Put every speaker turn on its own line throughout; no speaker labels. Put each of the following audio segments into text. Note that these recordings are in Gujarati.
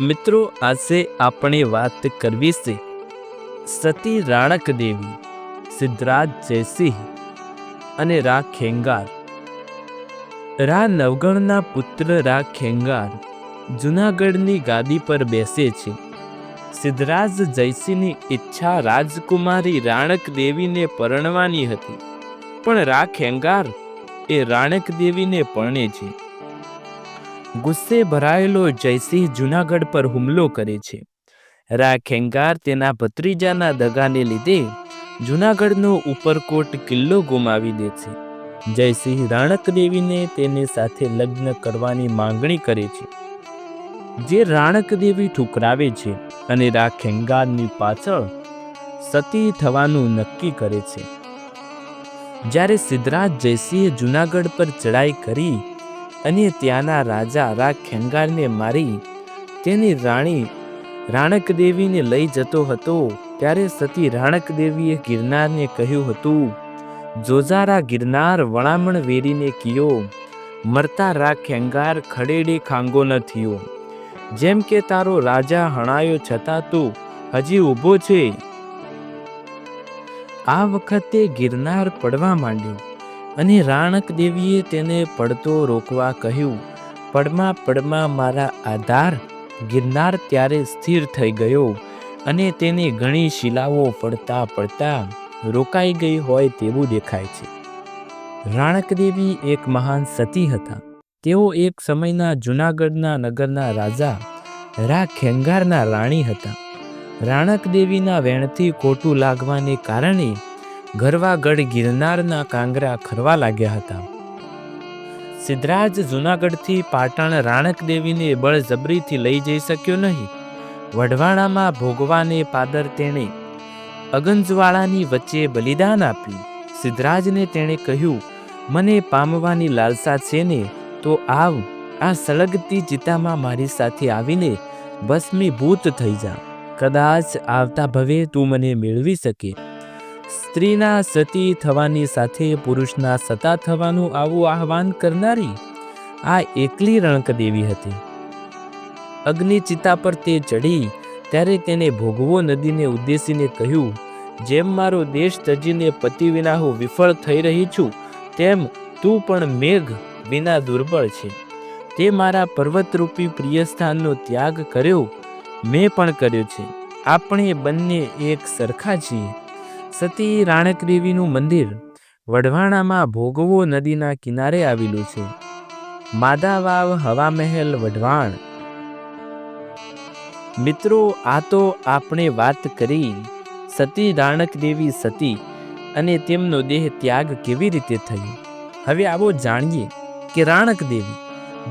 મિત્રો, આજે આપણે વાત કરવી છે સતી રાણક દેવી, સિદ્ધરાજ જયસિંહ અને રા ખેંગાર. રા નવગણના પુત્ર રા ખેંગાર જુનાગઢની ગાદી પર બેસે છે. સિદ્ધરાજ જયસિંહની ઈચ્છા રાજકુમારી રાણક દેવીને પરણવાની હતી, પણ રા ખેંગાર એ રાણક દેવીને પરણે છે. ગુસ્સે ભરાયેલો જયસિંહ જુનાગઢ પર હુમલો કરે છે. રા ખેંગાર તેના ભત્રીજાના દગાને લીધે જુનાગઢનો ઉપરકોટ કિલ્લો ગુમાવી દે છે. જયસિંહ રાણક દેવીને તેને સાથે લગ્ન કરવાની માંગણી કરે છે. જે રાણક દેવી ઠુકરાવે છે અને રા ખેંગારની પાછળ સતી થવાનું નક્કી કરે છે. જ્યારે સિદ્ધરાજ જયસિંહે જુનાગઢ પર ચડાઈ કરી અને ત્યાંના રાજા રા ખેંગારને મારી તેની રાણી રાણકદેવીને લઈ જતો હતો. ત્યારે સતી રાણકદેવીએ ગિરનારને કહ્યું હતું, જોજારા ગિરનાર વણામણ વેરીને કિયો. મરતા રા ખેંગાર ખડેડે ખાંગો ન થયો. જેમ કે તારો રાજા હણાયો છતાં તું હજી ઊભો છે. આ વખતે ગિરનાર પડવા માંડ્યો. અને રાણક દેવીએ તેને પડતો રોકવા કહ્યું, પડમાં પડમાં મારા આધાર ગિરનાર ત્યારે સ્થિર થઈ ગયો અને તેને ઘણી શિલાઓ પડતા પડતા રોકાઈ ગઈ હોય તેવું દેખાય છે. રાણક દેવી એક મહાન સતી હતા. તેઓ એક સમયના જૂનાગઢના નગરના રાજા રા ખેંગારના રાણી હતા. રાણક દેવીના વેણથી ખોટું લાગવાને કારણે ગરવાગઢ ગિરનારના કાંગરા ખરવા લાગ્યા હતા. સિદ્ધરાજ જુનાગઢથી પાટણ રાણક દેવીને બળજબરીથી લઈ જઈ શક્યો નહીં. વઢવાણામાં ભોગવાને પાદર તેણે અગંજવાળાની વચ્ચે બલિદાન આપ્યું. સિદ્ધરાજને તેણે કહ્યું, મને પામવાની લાલસા છે ને, તો આવ, આ સળગતી ચિતામાં મારી સાથે આવીને ભસ્મીભૂત થઈ જા. કદાચ આવતા ભવે તું મને મેળવી શકે. સ્ત્રીના સતી થવાની સાથે પુરુષના સતા થવાનું આવું આહવાન કરનારી આ એકલી રણકદેવી હતી. અગ્નિ ચિતા પર તે ચડી ત્યારે તેને ભોગવો નદીને ઉદ્દેશીને કહ્યું, જેમ મારો દેશ તજીને પતિ વિના હું વિફળ થઈ રહી છું, તેમ તું પણ મેઘ વિના દુર્બળ છે. તે મારા પર્વતરૂપી પ્રિય સ્થાનનો ત્યાગ કર્યો, મેં પણ કર્યો છે. આપણે બંને એક સરખા છીએ. સતી રાણકદેવીનું મંદિર વઢવાણામાં ભોગવો નદીના કિનારે આવેલું છે. માદાવાવ હવા મહેલ વઢવાણ. મિત્રો, આ તો આપણે વાત કરી સતી રાણક દેવી સતી અને તેમનો દેહ ત્યાગ કેવી રીતે થયો? હવે આવો જાણીએ કે રાણક દેવી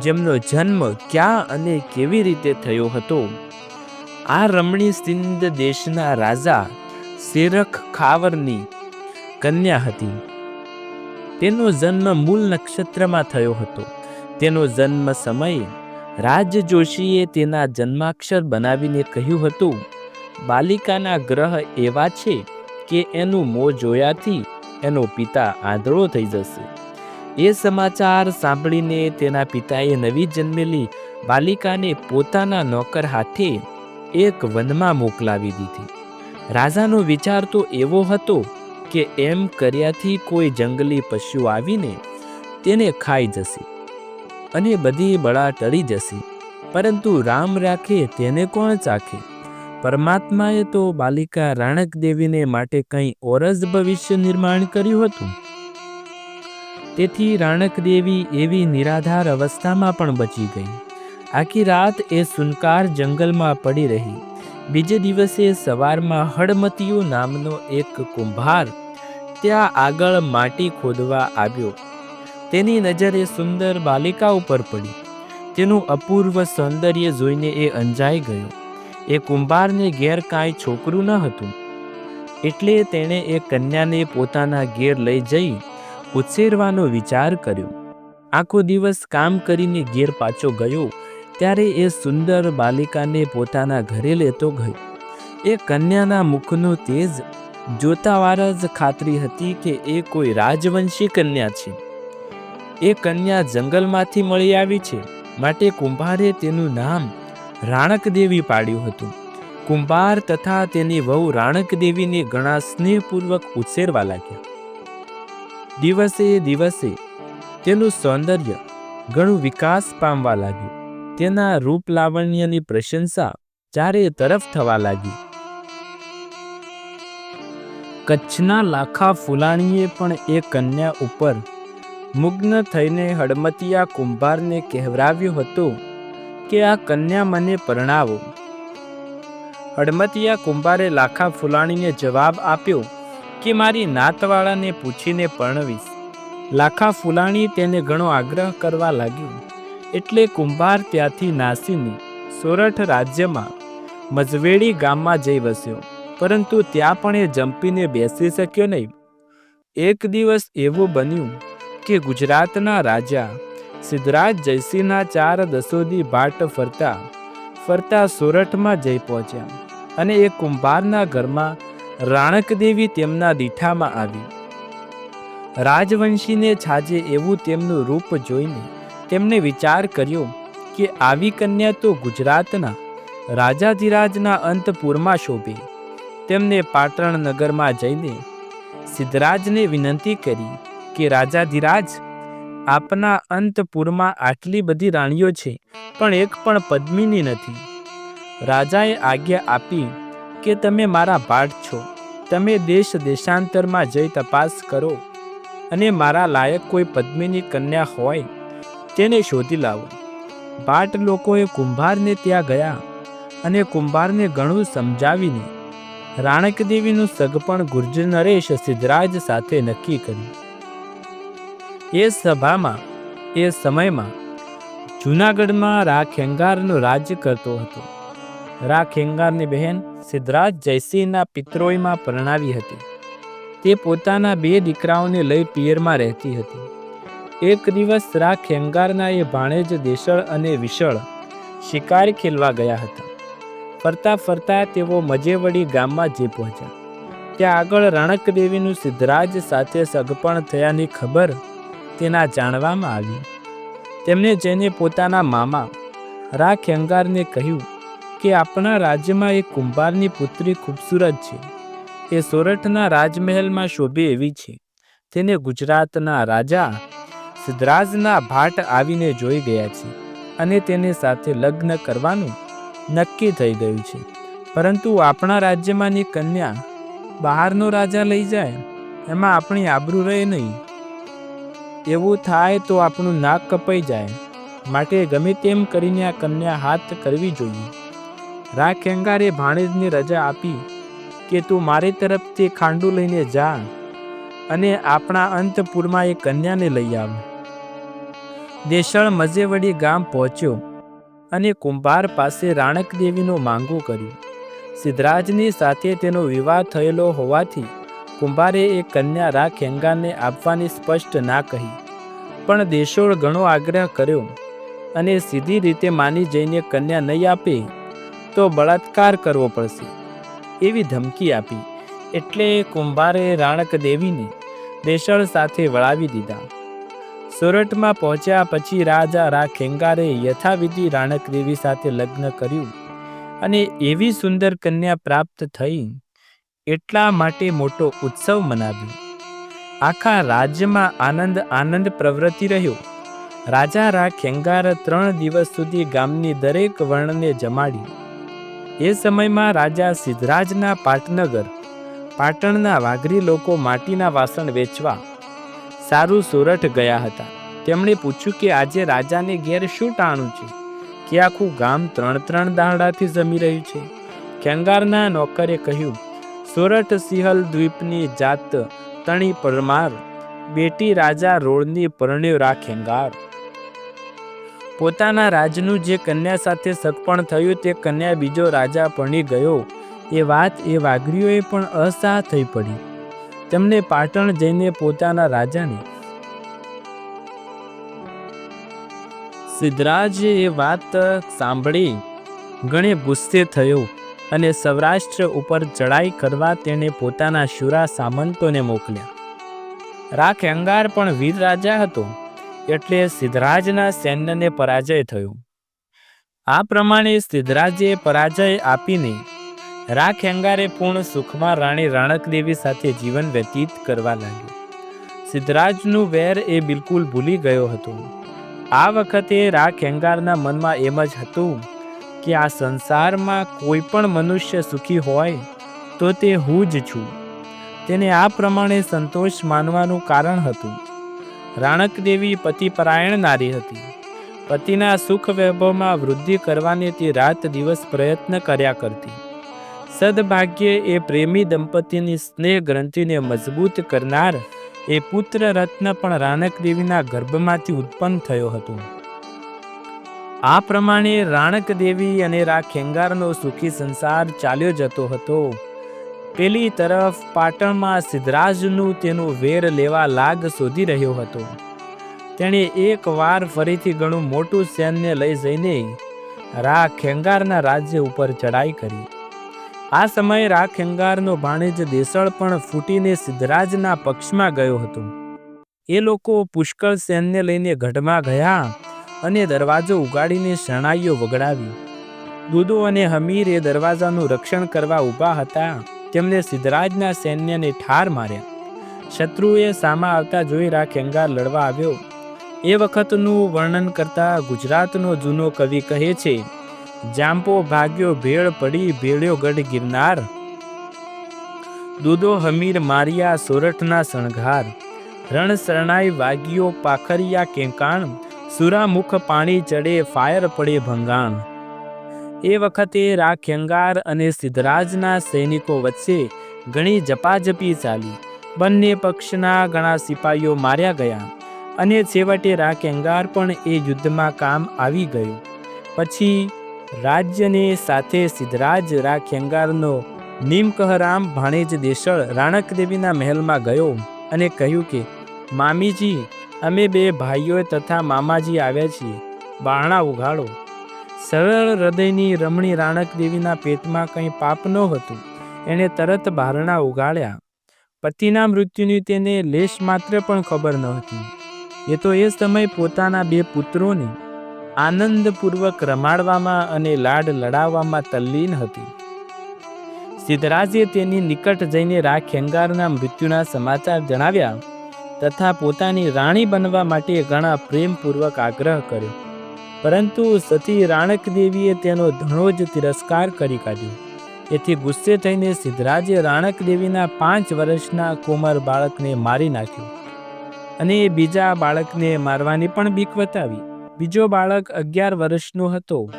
જેમનો જન્મ ક્યાં અને કેવી રીતે થયો હતો? આ રમણી સિંધ દેશના રાજા શેરખ ખાવરની કન્યા હતી. તેનો જન્મ મૂળ નક્ષત્રમાં થયો હતો. તેનો જન્મ સમયે રાજ જોશીએ તેના જન્માક્ષર બનાવીને કહ્યું હતું, બાલિકાના ગ્રહ એવા છે કે એનું મોં જોયાથી એનો પિતા આંધળો થઈ જશે. એ સમાચાર સાંભળીને તેના પિતાએ નવી જન્મેલી બાલિકાને પોતાના નોકર હાથે એક વનમાં મોકલાવી દીધી. રાજાનો વિચાર તો એવો હતો કે એમ કર્યાથી કોઈ જંગલી પશુ આવીને તેને ખાઈ જશે અને બધી બળા ટળી જશે. પરંતુ રામ રાખે તેને કોણ ચાખે? પરમાત્માએ તો બાલિકા રાણક દેવીને માટે કંઈ ઓરજ ભવિષ્ય નિર્માણ કર્યું હતું? તેથી રાણક દેવી એવી નિરાધાર અવસ્થામાં પણ બચી ગઈ. આખી રાત એ સુનકાર જંગલમાં પડી રહી. બીજે દિવસે સવારમાં હળમતીયો નામનો એક કુંભાર ત્યાં આગળ માટી ખોદવા આવ્યો. તેની નજર સુંદર બાલિકા ઉપર પડી. તેનું અપૂર્વ સૌંદર્ય જોઈને એ અંજાઈ ગયો. એ કુંભારને ઘેર કાંઈ છોકરું ન હતું. એટલે તેણે એ કન્યાને પોતાના ઘેર લઈ જઈ ઉછેરવાનો વિચાર કર્યો. આખો દિવસ કામ કરીને ઘેર પાછો ગયો. ત્યારે એ સુંદર બાલિકાને પોતાના ઘરે લેતો ગયો. એ કન્યાના મુખનું તેજ જોતાવાર જ ખાતરી હતી કે એ કોઈ રાજવંશી કન્યા છે. એ કન્યા જંગલમાંથી મળી આવી છે. માટે કુંભારે તેનું નામ રાણકદેવી પાડ્યું હતું. કુંભાર તથા તેની વહુ રાણકદેવીને ઘણા સ્નેહપૂર્વક ઉછેરવા લાગ્યા. દિવસે દિવસે તેનું સૌંદર્ય ઘણું વિકાસ પામવા લાગ્યું. તેના રૂપ લાવણ્યની પ્રશંસા ચારે તરફ થવા લાગી. કચ્છના લાખા ફુલાણીએ પણ એ કન્યા ઉપર મુગ્ન થઈને હડમતિયા કુંભારને કહેવરાવ્યું હતું કે, આ કન્યા મને પરણાવો. હડમતિયા કુંભારે લાખા ફુલાણીને જવાબ આપ્યો કે, મારી નાતવાળાને પૂછીને પરણવીશ. લાખા ફુલાણી તેને ઘણો આગ્રહ કરવા લાગ્યો. એટલે કુંભાર ત્યાંથી નાસીને સોરઠ રાજ્યમાં મજવેડી ગામમાં જઈ વસ્યો. પરંતુ ત્યાં પણ એ જંપીને બેસી શક્યો નહીં. એક દિવસ એવું બન્યું કે ગુજરાતના રાજા સિદ્ધરાજ જયસિંહના ચાર દસોદી ભાટ ફરતા ફરતા સોરઠમાં જઈ પહોંચ્યા અને એ કુંભારના ઘરમાં રાણકદેવી તેમના દીઠામાં આવી. રાજવંશીને છાજે એવું તેમનું રૂપ જોઈને તેમણે વિચાર કર્યો કે આવી કન્યા તો ગુજરાતના રાજાધિરાજના અંતપુરમાં શોભે. તેમને પાટણ નગરમાં જઈને સિદ્ધરાજને વિનંતી કરી કે, રાજાધિરાજ, આપના અંતપુરમાં આટલી બધી રાણીઓ છે, પણ એક પણ પદ્મિની નથી. રાજાએ આજ્ઞા આપી કે, તમે મારા ભાટ છો. તમે દેશ દેશાંતરમાં જઈ તપાસ કરો. અને મારા લાયક કોઈ પદ્મિની કન્યા હોય તેને શોધી લાવો. ભાટ લોકોએ કુંભારને ત્યાં ગયા અને કુંભારને ઘણું સમજાવીને રાણકદેવીનું સગપણ ગુર્જર નરેશ સિદ્ધરાજ સાથે નક્કી કર્યું. એ સભામાં, એ સમયમાં જૂનાગઢમાં રા ખેંગારનો રાજ્ય કરતો હતો. રા ખેંગારની બહેન સિદ્ધરાજ જયસિંહના પિત્રોયમાં પરણાવી હતી. તે પોતાના બે દીકરાઓને લઈ પિયરમાં રહેતી હતી. એક દિવસ રા ખેંગારના એ ભાણેજ દેશળ અને વિશળ શિકાર ખેલવા ગયા હતા. ફરતા ફરતા તેઓ મજેવડી ગામમાં જે પહોંચ્યા. ત્યાં આગળ રણકદેવીનું સિદ્ધરાજ સાથે સગપણ થયાની ખબર તેના જાણવામાં આવી. તેમણે જઈને પોતાના મામા રા ખેંગારને કહ્યું કે આપણા રાજ્યમાં એક કુંભારની પુત્રી ખૂબસૂરત છે. એ સોરઠના રાજમહેલમાં શોભે એવી છે. તેને ગુજરાતના રાજા સિદ્ધરાજના ભાટ આવીને જોઈ ગયા છે અને તેને સાથે લગ્ન કરવાનું નક્કી થઈ ગયું છે. પરંતુ આપણા રાજ્યમાંની કન્યા બહારનો રાજા લઈ જાય, એમાં આપણી આબરૂ રહે નહીં. એવું થાય તો આપણું નાક કપાઈ જાય, માટે ગમે તેમ કરીને આ કન્યા હાથ કરવી જોઈએ. રા ખેંગારે ભાણેજને રજા આપી કે તું મારી તરફથી ખાંડું લઈને જા અને આપણા અંતપુરમાં એ કન્યાને લઈ આવ. દેશળ મજેવડી ગામ પહોંચ્યો અને કુંભાર પાસે રાણકદેવીનું માંગું કર્યું. સિદ્ધરાજની સાથે તેનો વિવાહ થયેલો હોવાથી કુંભારે એ કન્યા રા ખેંગાને આપવાની સ્પષ્ટ ના કહી, પણ દેશોળ ઘણો આગ્રહ કર્યો અને સીધી રીતે માની જઈને કન્યા નહીં આપે તો બળાત્કાર કરવો પડશે, એવી ધમકી આપી, એટલે કુંભારે રાણક દેવીને દેશળ સાથે વળાવી દીધા. સોરઠમાં પહોંચ્યા પછી રાજા રા ખેંગારે યથાવિધિ રાણક દેવી સાથે લગ્ન કર્યું અને એવી સુંદર કન્યા પ્રાપ્ત થઈ. એટલા માટે મોટો ઉત્સવ મનાવ્યો. આખા રાજ્યમાં આનંદ આનંદ પ્રવૃત્તિ રહ્યો. રાજા રા ખેંગાર ત્રણ દિવસ સુધી ગામની દરેક વર્ણને જમાડી એ સમયમાં રાજા સિદ્ધરાજના પાટનગર, પાટણના વાઘરી લોકો માટીના વાસણ વેચવા સારું સોરઠ ગયા હતા. તેમણે પૂછ્યું કે આજે રાજાને ઘેર શું ટાણું છે? કે આખું ગામ ત્રણ ત્રણ દાડાથી જમી રહ્યું છે? ખેંગારના નોકરે કહ્યું, સોરઠ સિંહલ દ્વીપની જાત તણી પરમાર, બેટી રાજા રોડની પરણ્યો ખેંગાર પોતાના રાજનું જે કન્યા સાથે સગપણ થયું તે કન્યા બીજો રાજા પરણી ગયો. એ વાત એ વાઘરીઓએ પણ અસહ થઈ પડી. તેમને પાટણ જઈને પોતાના રાજાને સિદ્ધરાજે એ વાત સાંભળી. ઘણે ગુસ્સે થયો અને સૌરાષ્ટ્ર ઉપર ચડાઈ કરવા તેણે પોતાના શુરા સામંતોને મોકલ્યા. રાખ અંગાર પણ વીર રાજા હતો, એટલે સિદ્ધરાજના સૈન્યને પરાજય થયો. આ પ્રમાણે સિદ્ધરાજે પરાજય આપીને રાખ અંગારે પૂર્ણ સુખમાં રાણી રાણકદેવી સાથે જીવન વ્યતીત કરવા લાગ્યો. સિદ્ધરાજનું વેર એ બિલકુલ ભૂલી ગયો હતો. આ વખતે રાખ અંગારના મનમાં એમ જ હતું કે આ સંસારમાં કોઈ પણ મનુષ્ય સુખી હોય તો તે હું જ છું. તેને આ પ્રમાણે સંતોષ માનવાનું કારણ હતું. રાણકદેવી પતિપરાયણ નારી હતી. પતિના સુખ વૈભવમાં વૃદ્ધિ કરવાની તે રાત દિવસ પ્રયત્ન કર્યા કરતી. સદભાગ્યે એ પ્રેમી દંપતીની સ્નેહ ગ્રંથિને મજબૂત કરનાર એ પુત્ર રત્ન પણ રાણક દેવીના ગર્ભમાંથી ઉત્પન્ન થયો હતો. આ પ્રમાણે રાણક દેવી અને રા ખેંગારનો સુખી સંસાર ચાલ્યો જતો હતો. પેલી તરફ પાટણમાં સિદ્ધરાજનું તેનું વેર લેવા લાગ શોધી રહ્યો હતો. તેણે એક વાર ફરીથી ઘણું મોટું સૈન્ય લઈ જઈને રા ખેંગારના રાજ્ય ઉપર ચડાઈ કરી. આ સમયે રા ખેંગારનો ભાણેજ દેસળ પણ ફૂટીને સિદ્ધરાજના પક્ષમાં ગયો હતો. એ લોકો પુષ્કળ સૈન્ય લઈને ગઢમાં ગયા અને દરવાજો ઉગાડીને શરણાઈઓ વગડાવી. દૂધો અને હમીર એ દરવાજાનું રક્ષણ કરવા ઊભા હતા. તેમણે સિદ્ધરાજના સૈન્યને ઠાર માર્યા. શત્રુએ સામા આવતા જોઈ રા ખેંગાર લડવા આવ્યો. એ વખતનું વર્ણન કરતા ગુજરાતનો જૂનો કવિ કહે છે જાંપો ભાગ્યો, ભેળ પડી, ભેળ્યો ગઢ ગિરનાર. દૂધો હમીર મારિયા, સોરઠના શણગાર. રણ શરણાઈ વાગ્યો, પાખરિયા કેંકાણ. સુરામુખ પાણી ચડે, ફાયર પડે ભંગાણ. એ વખતે રા ખેંગાર અને સિદ્ધરાજના સૈનિકો વચ્ચે ઘણી જપાજપી ચાલી. બંને પક્ષના ઘણા સિપાહીઓ માર્યા ગયા અને છેવટે રા ખેંગાર પણ એ યુદ્ધમાં કામ આવી ગયું. પછી રાજ્યને સાથે સિદ્ધરાજ રાખેંગારનો નીમકહરામ ભાણેજ દેશળ રાણકદેવીના મહેલમાં ગયો અને કહ્યું કે, મામીજી, અમે બે ભાઈઓ તથા મામાજી આવ્યા છીએ. બારણા ઉઘાડો. સરળ હૃદયની રમણી રાણક દેવીના પેટમાં કંઈ પાપ નહોતું એણે તરત બારણા ઉગાડ્યા પતિના મૃત્યુની તેને લેશ માત્ર પણ ખબર નહોતી એ તો એ સમય પોતાના બે પુત્રોને આનંદપૂર્વક રમાડવામાં અને લાડ લડાવવામાં તલ્લીન હતી. સિદ્ધરાજે તેની નિકટ જઈને રા ખેંગારના મૃત્યુના સમાચાર જણાવ્યા તથા પોતાની રાણી બનવા માટે ઘણા પ્રેમપૂર્વક આગ્રહ કર્યો. પરંતુ સતી રાણકદેવીએ તેનો ઘણો જ તિરસ્કાર કરી કાઢ્યો. એથી ગુસ્સે થઈને સિદ્ધરાજે રાણકદેવીના પાંચ વર્ષના કોમર બાળકને મારી નાખ્યું અને એ બીજા બાળકને મારવાની પણ બીક બતાવી બીજો બાળક અગિયાર વર્ષનો હતો.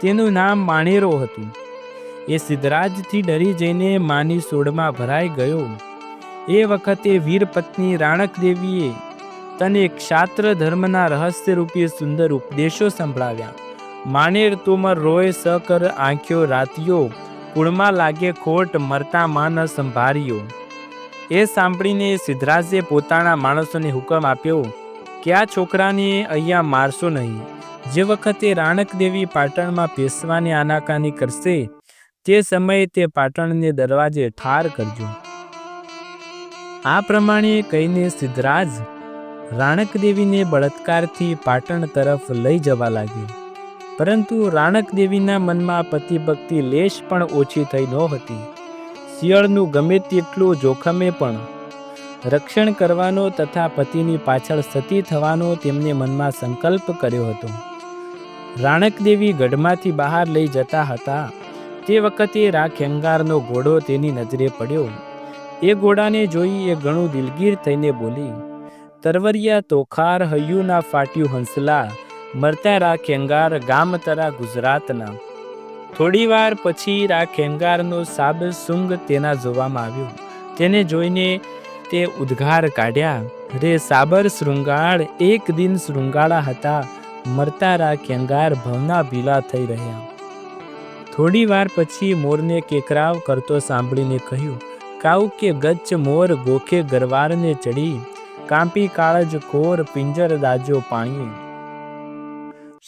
તેનું નામ માણેરો હતું. એ સિદ્ધરાજથી ડરી જઈને માની સોડમાં ભરાઈ ગયો. એ વખતે વીરપત્ની રાણક દેવીએ તને ક્ષાત્ર ધર્મના રહસ્યરૂપી સુંદર ઉપદેશો સંભળાવ્યા. માનેર તોમર રોય સકર આંખ્યો રાતિયો, કુળમાં લાગે ખોટ મરતા માન સંભાળ્યો એ સાંભળીને સિદ્ધરાજે પોતાના માણસોને હુકમ આપ્યો કે આ છોકરાને અહીંયા મારશો નહીં? જે વખતે રાણકદેવી પાટણમાં પેશવાની આનાકાની કરશે, તે સમયે તે પાટણને દરવાજે ઠાર કરજો. આ પ્રમાણે કહીને સિદ્ધરાજ રાણકદેવીને બળાત્કારથી પાટણ તરફ લઈ જવા લાગ્યો. પરંતુ રાણકદેવીના મનમાં પતિભક્તિ લેશ પણ ઓછી થઈ નહોતી શિયાળનું ગમે તેટલું જોખમે પણ રક્ષણ કરવાનો તથા પતિની પાછળ સતી થવાનો તેમને મનમાં સંકલ્પ કર્યો હતો. રાણકદેવી ગઢમાંથી બહાર લઈ જતા હતા. તે વખતે રા ખેંગારનો ઘોડો તેની નજરે પડ્યો. એ ઘોડાને જોઈ એ ઘણું દિલગીર થઈને બોલી, તરવરિયા તોખાર હૈયુના ફાટ્યું હંસલા, મરતા રા ખેંગાર ગામ તરા ગુજરાતના. થોડી વાર પછી રા ખેંગારનો સાબ સુંગ તેના જોવામાં આવ્યો. તેને જોઈને તે ઉદ્ઘાર કાઢ્યા. રે સાબર શૃંગાળ, એક દિન શૃંગાળા હતા. મરતા રા કેંગાર ભવના ભીલા થઈ રહ્યા. થોડી વાર પછી મોરને કેકરાવ કરતો સાંભળીને કહ્યું, કાઉ કે ગચ્છ મોર ગોખે ગરવારને ચડી. કાંપી કાળજ કોર પિંજર દાજો પાણી.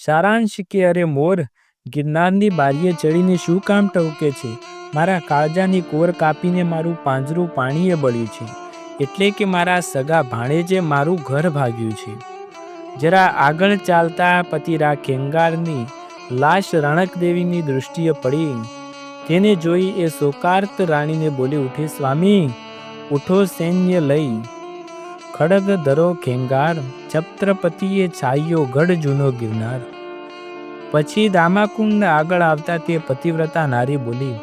સારાંશ કે અરે મોર, ગિરનારની બારીએ ચડીને શું કામ ટવકે છે? મારા કાળજાની કોર કાપીને મારું પાંજરું પાણીએ બળ્યું છે. એટલે કે મારા સગા ભાણેજે મારું ઘર ભાગ્યું છે. જરા આગળ ચાલતા પતિરા ખેંગારની લાશ રણકદેવીની દૃષ્ટિએ પડી. તેને જોઈ એ શોકાર્ત રાણીને બોલી ઉઠી, સ્વામી, ઉઠો સૈન્ય લઈ. ખડગ ધરો ખેંગાર છત્રપતિએ છાયો ગઢ જૂનો ગિરનાર. પછી દામાકુંડ આગળ આવતા તે પતિવ્રતા નારી બોલી,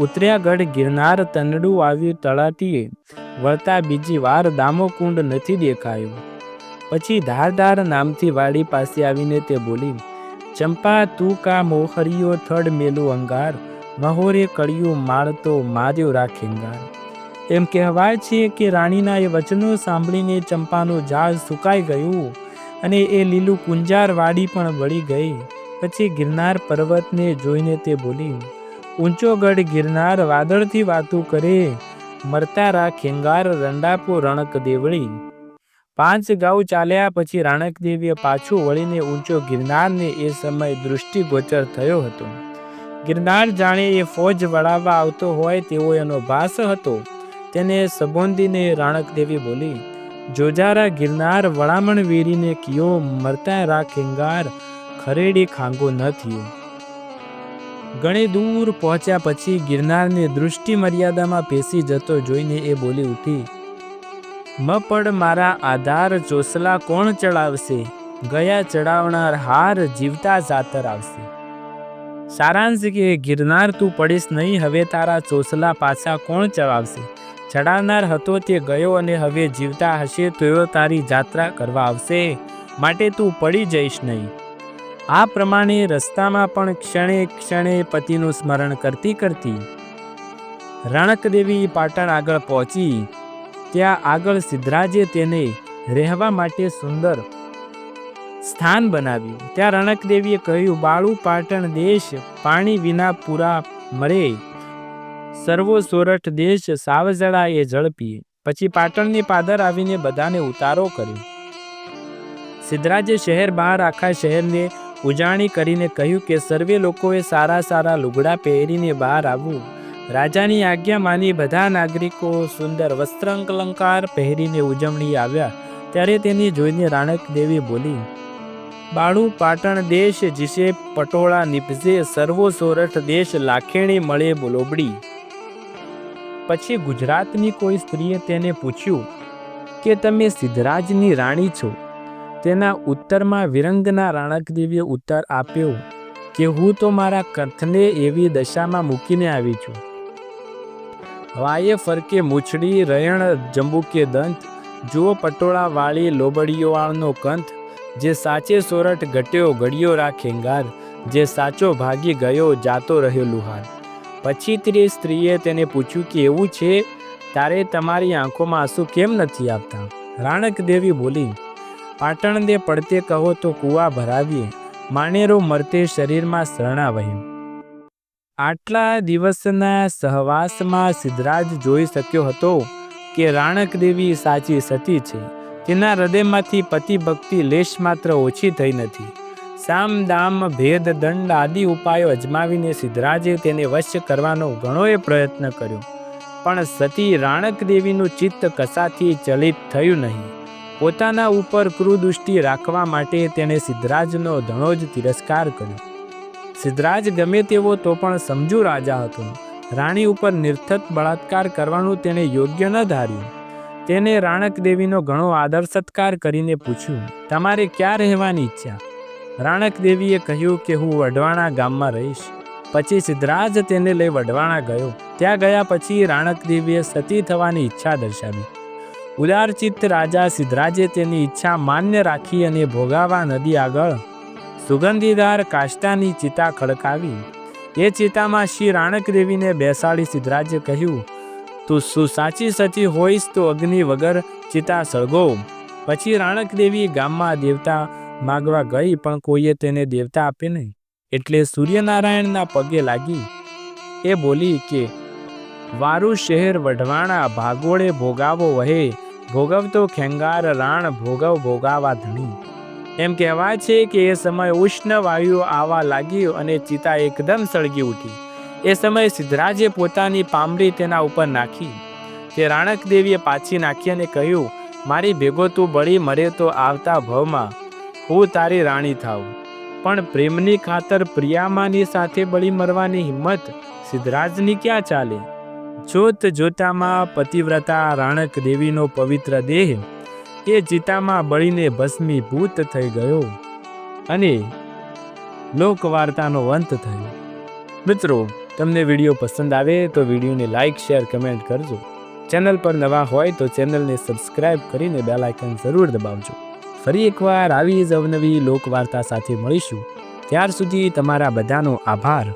ઉતર્યા ગઢ ગિરનાર તંડું આવ્યું તળાટીએ વળતા બીજી વાર દામોકુંડ નથી દેખાયો. પછી ધારધાર નામથી વાડી પાસે આવીને તે બોલી, ચંપા, તું કા મોહરિયો થડ મેલું અંગાર? મહોરે કળિયું માળતો માર્યો રાખેંગાર? એમ કહેવાય છે કે રાણીના એ વચનો સાંભળીને ચંપાનું ઝાડ સુકાઈ ગયું અને એ લીલું કુંજાર વાડી પણ વળી ગઈ. પછી ગિરનાર પર્વતને જોઈને તે બોલી, ઊંચો ગઢ ગિરનાર વાદળથી વાતું કરે. મરતા રા ખેંગાર રંડાપુ રણક દેવળી. પાંચ ગાઉ ચાલ્યા પછી રાણકદેવીએ પાછું વળીને ઊંચો ગિરનારને એ સમય દૃષ્ટિગોચર થયો હતો. ગિરનાર જાણે એ ફોજ વળાવવા આવતો હોય તેવો એનો ભાસ હતો. તેને સંબોધીને રાણકદેવી બોલી, જોજારા ગિરનાર વળામણ વીરીને કિયો, મરતા રા ખેંગાર ખરેડી ખાંગો ન થયો. ઘણી દૂર પહોંચ્યા પછી ગિરનારને દૃષ્ટિ મર્યાદામાં પેસી જતો જોઈને એ બોલી ઉઠી મપડ મારા આધાર ચોસલા કોણ ચડાવશે? ગયા ચડાવનાર હાર જીવતા જાતર આવશે. સારાંશ કે ગિરનાર તું પડીશ નહીં, હવે તારા ચોસલા પાછા કોણ ચડાવશે? ચડાવનાર હતો તે ગયો અને હવે જીવતા હશે તો તારી જાત્રા કરવા આવશે. માટે તું પડી જઈશ નહીં. આ પ્રમાણે રસ્તામાં પણ ક્ષણે ક્ષણે પતિનું સ્મરણ કરતી કરતી રણકદેવી પાટણ આગળ પહોંચી. ત્યાં આગળ સિદ્ધરાજે તેને રહેવા માટે સુંદર સ્થાન બનાવ્યું. ત્યાં રણકદેવીએ કહ્યું, બાળું પાટણ દેશ પાણી વિના પૂરા મરે. સર્વો સોરઠ દેશ સાવજળા એ ઝડપીએ. પછી પાટણની પાદર આવીને બધાને ઉતારો કર્યો. સિદ્ધરાજે શહેર બહાર આખા શહેરને ઉજાણી કરીને કહ્યું કે, સર્વે લોકોએ સારા સારા લુગડા પહેરીને બહાર આવવું. રાજાની આજ્ઞા માની બધા નાગરિકો સુંદર વસ્ત્રંકલંકાર પહેરીને ઉજવણી આવ્યા. ત્યારે તેની જોઈને રાણક દેવી બોલી, બાળું, પાટણ દેશ જીશે, પટોળા નિપજે, સર્વો સોરઠ દેશ લાખેણી મળે બોલોબડી. પછી ગુજરાતની કોઈ સ્ત્રીએ તેને પૂછ્યું, કે તમે સિદ્ધરાજની રાણી છો? તેના ઉત્તરમાં વિરંગના રાણકદેવીએ ઉત્તર આપ્યો કે હું તો મારા કંઠને એવી દશામાં મૂકીને આવી છું. વાયે ફરકે મૂછડી, રયણ, જંબુકે દંત, જુઓ પટોળાવાળી લોબડીઓવાળનો કંથ, જે સાચે સોરઠ ઘટ્યો ઘડિયો રાખેંગાર જે સાચો ભાગી ગયો જાતો રહ્યો લુહાર. પછી તે સ્ત્રીએ તેને પૂછ્યું કે એવું છે? તારે તમારી આંખોમાં આંસુ કેમ નથી આપતા? રાણક દેવી બોલી પાટણને પડતે કહો તો કૂવા ભરાવીએ. માનેરો મરતે શરીરમાં શરણા વહ્યું આટલા દિવસના સહવાસમાં સિદ્ધરાજ જોઈ શક્યો હતો કે રાણક દેવી સાચી સતી છે. તેના હૃદયમાંથી પતિ ભક્તિ લેશ માત્ર ઓછી થઈ નથી. સામ દામ ભેદ દંડ આદિ ઉપાયો અજમાવીને સિદ્ધરાજે તેને વશ કરવાનો ઘણોએ પ્રયત્ન કર્યો. પણ સતી રાણક દેવીનું ચિત્ત કસાથી ચલિત થયું નહીં. પોતાના ઉપર ક્રુદૃષ્ટિ રાખવા માટે તેણે સિદ્ધરાજનો ધણો જ તિરસ્કાર કર્યો. સિદ્ધરાજ ગમે તેવો તો પણ સમજુ રાજા હતો. રાણી ઉપર નિર્થત બળાત્કાર કરવાનું તેણે યોગ્ય ન ધાર્યું. તેને રાણક દેવીનો ઘણો આદર સત્કાર કરીને પૂછ્યું, તમારે ક્યાં રહેવાની ઈચ્છા? રાણક દેવીએ કહ્યું કે, હું વઢવાણા ગામમાં રહીશ. પછી સિદ્ધરાજ તેને લઈ વઢવાણા ગયો. ત્યાં ગયા પછી રાણક દેવીએ સતી થવાની ઈચ્છા દર્શાવી. ઉદારચિત્ત રાજા સિદ્ધરાજે તેની ઈચ્છા માન્ય રાખી અને ભોગાવા નદી આગળ સુગંધીદાર કાષ્ટાની ચિતા ખડકાવી. એ ચિતામાં શ્રી રાણક દેવીને બેસાડી સિદ્ધરાજે કહ્યું, તું શું સાચી સચી હોઈશ તો અગ્નિ વગર ચિતા સળગો. પછી રાણક દેવી ગામમાં દેવતા માગવા ગઈ, પણ કોઈએ તેને દેવતા આપે નહીં. એટલે સૂર્યનારાયણના પગે લાગી. એ બોલી કે, વારું શહેર વઢવાણા ભાગોળે ભોગાવો વહે. ભોગવતો ખેંગાર રાણ ભોગવ ભોગાવા ધણી. એમ કહેવાય છે કે એ સમય ઉષ્ણ વાયુ આવવા લાગ્યો અને ચિતા એકદમ સળગી ઉઠી. એ સમયે સિદ્ધરાજે પોતાની પામરી તેના ઉપર નાખી. તે રાણક દેવીએ પાછી નાખી અને કહ્યું, મારી ભેગો તું બળી મરે તો આવતા ભવમાં. હું તારી રાણી થાઉં. પણ પ્રેમની ખાતર પ્રિયામાની સાથે બળી મરવાની હિંમત સિદ્ધરાજની ક્યાં ચાલે? જોત જોતામાં પતિવ્રતા રાણક દેવીનો પવિત્ર દેહ એ ચિતામાં બળીને ભસ્મીભૂત થઈ ગયો અને લોકવાર્તાનો અંત થયો. મિત્રો, તમને વીડિયો પસંદ આવે તો વિડીયોને લાઇક શેર, કમેન્ટ કરજો. ચેનલ પર નવા હોય તો ચેનલને સબસ્ક્રાઇબ કરીને બેલ આઇકન જરૂર દબાવજો. ફરી એકવાર આવી જ અવનવી લોકવાર્તા સાથે મળીશું. ત્યાર સુધી તમારા બધાનો આભાર.